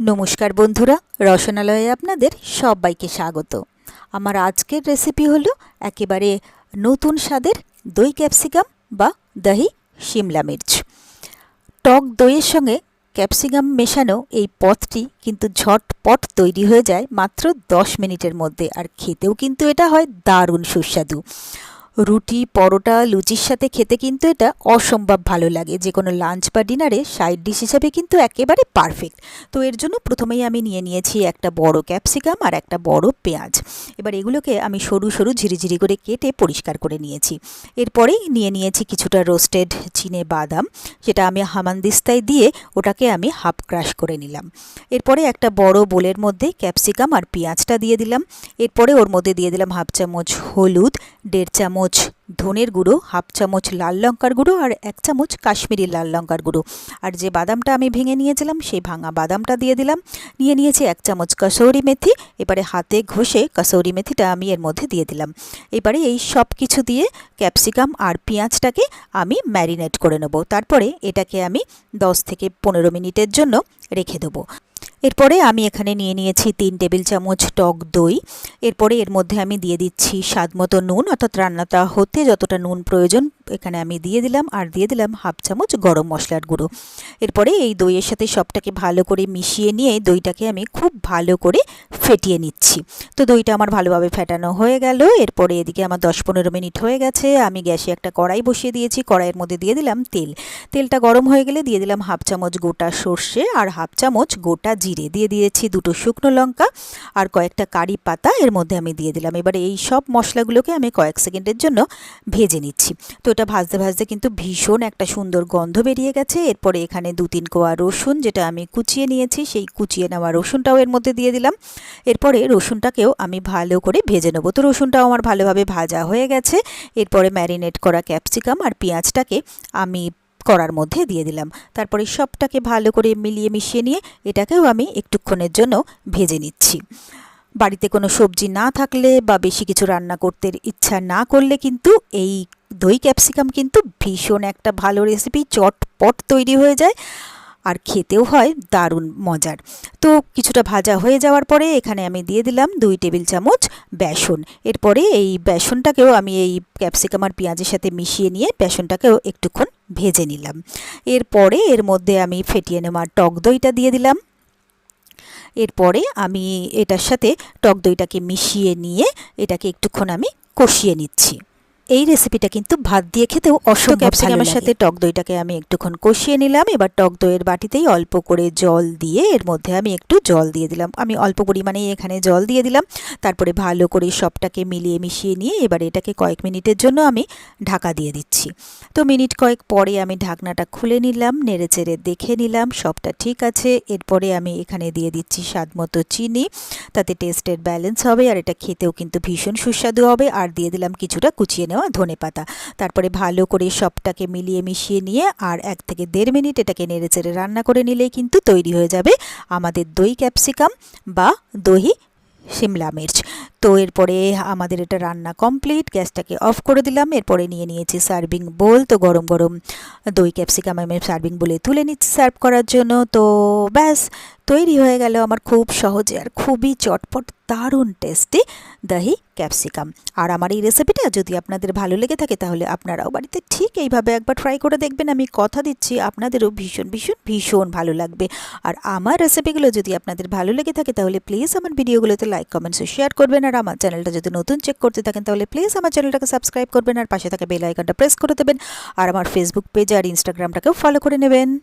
নমস্কার বন্ধুরা, রসনালয়ে আপনাদের সবাইকে স্বাগত। আমার আজকের রেসিপি হলো একেবারে নতুন স্বাদের দই ক্যাপসিকাম বা দহি শিমলা মির্চ। টক দইয়ের সঙ্গে ক্যাপসিকাম মেশানো এই পথটি কিন্তু ঝটপট তৈরি হয়ে যায় মাত্র দশ মিনিটের মধ্যে, আর খেতেও কিন্তু এটা হয় দারুণ সুস্বাদু। রুটি, পরোটা, লুচির সাথে খেতে কিন্তু এটা অসম্ভব ভালো লাগে। যে কোনো লাঞ্চ বা ডিনারে সাইড ডিশ হিসাবে কিন্তু একেবারে পারফেক্ট তো এর জন্য প্রথমেই আমি নিয়ে নিয়েছি একটা বড় ক্যাপসিকাম আর একটা বড় পেঁয়াজ। এবার এগুলোকে আমি সরু সরু ঝিরিঝিরি করে কেটে পরিষ্কার করে নিয়েছি। এরপরেই নিয়ে নিয়েছি কিছুটা রোস্টেড চিনে বাদাম। যেটা আমি হামানদিস্তায় দিয়ে ওটাকে আমি হাফ ক্রাশ করে নিলাম। এরপরে একটা বড় বোলের মধ্যে ক্যাপসিকাম আর পেঁয়াজটা দিয়ে দিলাম। এরপরে ওর মধ্যে দিয়ে দিলাম হাফ চামচ হলুদ, দেড় চামচ ধনের গুঁড়ো, হাফ চামচ লাল লঙ্কার গুঁড়ো আর এক চামচ কাশ্মীরি লাল লঙ্কার গুঁড়ো। আর যে বাদামটা আমি ভেঙে নিয়েছিলাম, সেই ভাঙা বাদামটা দিয়ে দিলাম। নিয়ে নিয়েছি এক চামচ কসৌরি মেথি, এবারে হাতে ঘষে কসৌরি মেথিটা আমি এর মধ্যে দিয়ে দিলাম। এবারে এই সব কিছু দিয়ে ক্যাপসিকাম আর পেঁয়াজটাকে আমি ম্যারিনেট করে নেব। তারপরে এটাকে আমি দশ থেকে পনেরো মিনিটের জন্য রেখে দেবো। এরপরে আমি এখানে নিয়ে নিয়েছি তিন টেবিল চামচ টক দই। এরপরে এর মধ্যে আমি দিয়ে দিচ্ছি স্বাদ মতো নুন, অর্থাৎ রান্নাটা হতে যতটা নুন প্রয়োজন, এখানে আমি দিয়ে দিলাম, আর দিয়ে দিলাম হাফ চামচ গরম মশলার গুঁড়ো। এরপরে এই দইয়ের সাথে সবটাকে ভালো করে মিশিয়ে নিয়ে দইটাকে আমি খুব ভালো করে ফেটিয়ে নিচ্ছি। তো দইটা আমার ভালোভাবে ফেটানো হয়ে গেল। এরপরে এদিকে আমার দশ পনেরো মিনিট হয়ে গেছে। আমি গ্যাসে একটা কড়াই বসিয়ে দিয়েছি। কড়াইয়ের মধ্যে দিয়ে দিলাম তেল। তেলটা গরম হয়ে গেলে দিয়ে দিলাম হাফ চামচ গোটা সর্ষে আর হাফ চামচ গোটা জিরে দিয়ে দিয়েছি দুটো শুকনো লঙ্কা আর কয়েকটা কারি পাতা, এর মধ্যে আমি দিয়ে দিলাম। এবারে এই সব মশলাগুলোকে আমি কয়েক সেকেন্ডের জন্য ভেজে নিচ্ছি। তো এটা ভাজতে ভাজতে কিন্তু ভীষণ একটা সুন্দর গন্ধ বেরিয়ে গেছে। এরপরে এখানে দু তিন কোয়া রসুন, যেটা আমি কুচিয়ে নিয়েছি, সেই কুচিয়ে নেওয়া রসুনটাও এর মধ্যে দিয়ে দিলাম। এরপরে রসুনটাকেও আমি ভালো করে ভেজে নেব। তো রসুনটাও আমার ভালোভাবে ভাজা হয়ে গেছে। এরপরে ম্যারিনেট করা ক্যাপসিকাম আর পেঁয়াজটাকে আমি কড়ার মধ্যে দিয়ে দিলাম। তারপরে সবটাকে ভালো করে মিলিয়ে মিশিয়ে নিয়ে এটাকেও আমি একটুক্ষণের জন্য ভেজে নিচ্ছি। বাড়িতে কোনো সবজি না থাকলে বা বেশি কিছু রান্না করতে ইচ্ছা না করলে কিন্তু এই দই ক্যাপসিকাম কিন্তু ভীষণ একটা ভালো রেসিপি চটপট তৈরি হয়ে যায় আর খেতেও হয় দারুণ মজার। তো কিছুটা ভাজা হয়ে যাওয়ার পরে এখানে আমি দিয়ে দিলাম দুই টেবিল চামচ বেসন। এরপরে এই বেসনটাকেও আমি এই ক্যাপসিকাম আর পেঁয়াজের সাথে মিশিয়ে নিয়ে বেসনটাকেও একটুক্ষণ ভেজে নিলাম। এরপরে এর মধ্যে আমি ফেটিয়ে নেওয়ার টক দইটা দিয়ে দিলাম। এরপরে আমি এটার সাথে টক দইটাকে মিশিয়ে নিয়ে এটাকে একটুক্ষণ আমি কষিয়ে নিচ্ছি। এই রেসিপিটা কিন্তু ভাত দিয়ে খেতেও অসম্ভব ক্যাপসিকামের সাথে টক দইটাকে আমি একটুক্ষণ কষিয়ে নিলাম। এবার টক দইয়ের বাটিতেই অল্প করে জল দিয়ে এর মধ্যে আমি একটু জল দিয়ে দিলাম। আমি অল্প পরিমাণেই এখানে জল দিয়ে দিলাম। তারপরে ভালো করে সবটাকে মিলিয়ে মিশিয়ে নিয়ে এবার এটাকে কয়েক মিনিটের জন্য আমি ঢাকা দিয়ে দিচ্ছি। তো মিনিট কয়েক পরে আমি ঢাকনাটা খুলে নিলাম নেড়ে চেড়ে দেখে নিলাম সবটা ঠিক আছে। এরপরে আমি এখানে দিয়ে দিচ্ছি স্বাদ মতো চিনি। তাতে টেস্টের ব্যালেন্স হবে আর এটা খেতেও কিন্তু ভীষণ সুস্বাদু হবে। আর দিয়ে দিলাম কিছুটা কুচিয়ে নেওয়া ধনে পাতা। তারপরে ভালো করে সবটাকে মিলিয়ে মিশিয়ে নিয়ে আর এক থেকে দেড় মিনিট এটাকে নেড়ে চেড়ে রান্না করে নিলেই কিন্তু তৈরি হয়ে যাবে আমাদের দই ক্যাপসিকাম বা দহি শিমলা মির্চ। তো এরপরে আমাদের এটা রান্না কমপ্লিট, গ্যাসটাকে অফ করে দিলাম, এরপরে নিয়ে নিয়েছি সার্ভিং বোল। তো গরম গরম দই ক্যাপসিকাম আমি সার্ভিং বলে তুলে নিচ্ছি সার্ভ করার জন্য। তো ব্যাস, তৈরি হয়ে গেল আমার খুব সহজে আর খুবই চটপট, দারুণ, টেস্টি দহি, ক্যাপসিকাম। আর আমার এই রেসিপিটা যদি আপনাদের ভালো লেগে থাকে তাহলে আপনারাও বাড়িতে ঠিক এইভাবে একবার ট্রাই করে দেখবেন। আমি কথা দিচ্ছি, আপনাদেরও ভীষণ ভীষণ ভীষণ ভালো লাগবে। আর আমার রেসিপিগুলো যদি আপনাদের ভালো লেগে থাকে তাহলে প্লিজ আমার ভিডিওগুলোতে লাইক কমেন্টস শেয়ার করবেন। আর আমার চ্যানেলটা যদি নতুন চেক করতে থাকেন তাহলে প্লিজ আমার চ্যানেলটাকে সাবস্ক্রাইব করবেন। আর পাশে থাকা বেল আইকনটা প্রেস করে দেবেন। আর আমার ফেসবুক পেজ আর ইনস্টাগ্রামটাকেও ফলো করে নেবেন।